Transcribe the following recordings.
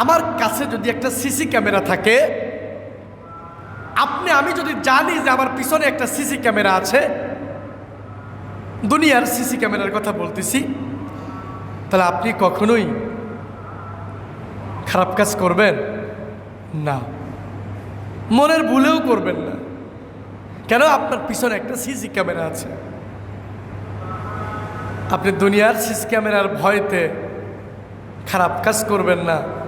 আমার কাছে যদি একটা সিসি ক্যামেরা থাকে, আপনি, আমি যদি জানি যে আমার পিছনে একটা সিসি ক্যামেরা আছে, দুনিয়ার সিসি ক্যামেরার কথা বলতেছি, তাহলে আপনি কখনোই খারাপ কাজ করবেন না। মনের ভুলেও করবেন না। কেন? আপনার পিছনে একটা সিসি ক্যামেরা আছে। আপনি দুনিয়ার সিসি ক্যামেরার ভয়তে খারাপ কাজ করবেন না।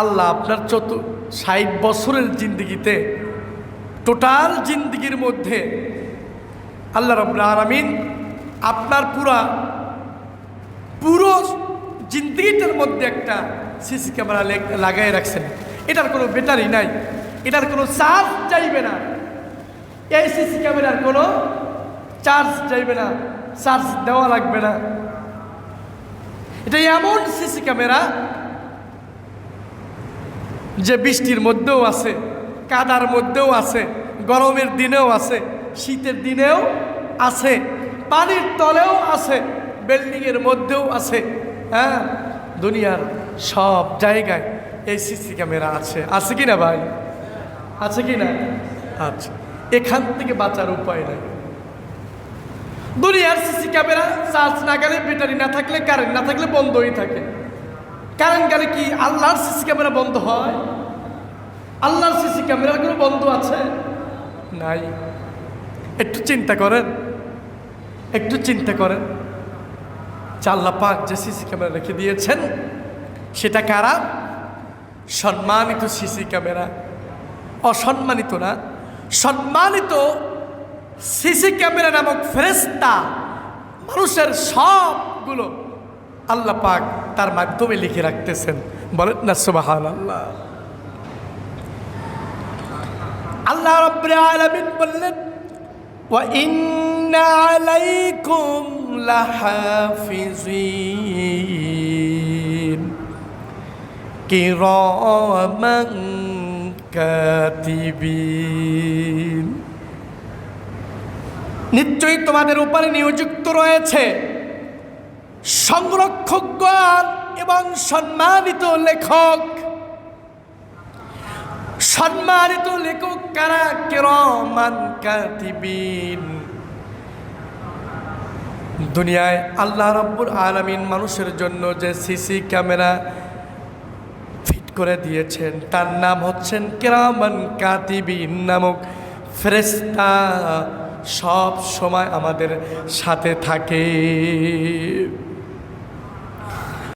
আল্লাহ আপনার চত ষাট বছরের জিন্দগিতে, টোটাল জিন্দগির মধ্যে আল্লাহ রব্লা আরামিন আপনার পুরা, পুরো জিন্দগিটার মধ্যে একটা সিসি ক্যামেরা লাগাই রাখছেন। এটার কোনো ব্যাটারি নাই, এটার কোনো চার্জ চাইবে না। এই সিসি ক্যামেরার কোনো চার্জ চাইবে না, চার্জ দেওয়া লাগবে না। এটা এমন সিসি ক্যামেরা যে বৃষ্টির মধ্যেও আছে, কাদার মধ্যেও আছে, গরমের দিনেও আছে, শীতের দিনেও আছে, পানির তলেও আছে, বিল্ডিংয়ের মধ্যেও আছে হ্যাঁ? দুনিয়ার সব জায়গায় এই সিসি ক্যামেরা আছে। আছে কি না ভাই? আছে কি না? আচ্ছা এখান থেকে বাঁচার উপায় নাই। দুনিয়ার সিসি ক্যামেরা চার্জ না গেলে ব্যাটারি না থাকলে কারেন্ট না থাকলে বন্ধই থাকে। কারেন্ট গেলে কি আল্লাহর সিসি ক্যামেরা বন্ধ হয়? আল্লাহর সিসি ক্যামেরার কোনো বন্ধ আছে? নাই। একটু চিন্তা করেন। একটু চিন্তা করেন। আল্লাহ পাক যে সিসি ক্যামেরা রেখে দিয়েছেন, সেটা কারা? সম্মানিত সিসি ক্যামেরা। অসম্মানিত না। সম্মানিত সিসি ক্যামেরা নামক ফেরেস্তা মানুষের সবগুলো আল্লাহ পাক তার মাধ্যমে লিখে রাখতেছেন। বলেন না সুবাহান আল্লাহ আল্লাহ রব্বুল আলামিন বললেন, ওয়া ইন্না আলাইকুম লাহাফিজিন কিরামান কাতিবিন। নিশ্চয়ই তোমাদের উপরে নিয়োজিত রয়েছে। সংরক্ষকগণ এবং সম্মানিত লেখক। সম্মানিত লেখক কারা? কেরমান কাতিবিন। দুনিয়ায় আল্লাহ রব্বুর আলমিন মানুষের জন্য যে সিসি ক্যামেরা ফিট করে দিয়েছেন, তার নাম হচ্ছেন কেরামান কাতিবিন নামক ফেরেস্তা সব সময় আমাদের সাথে থাকে।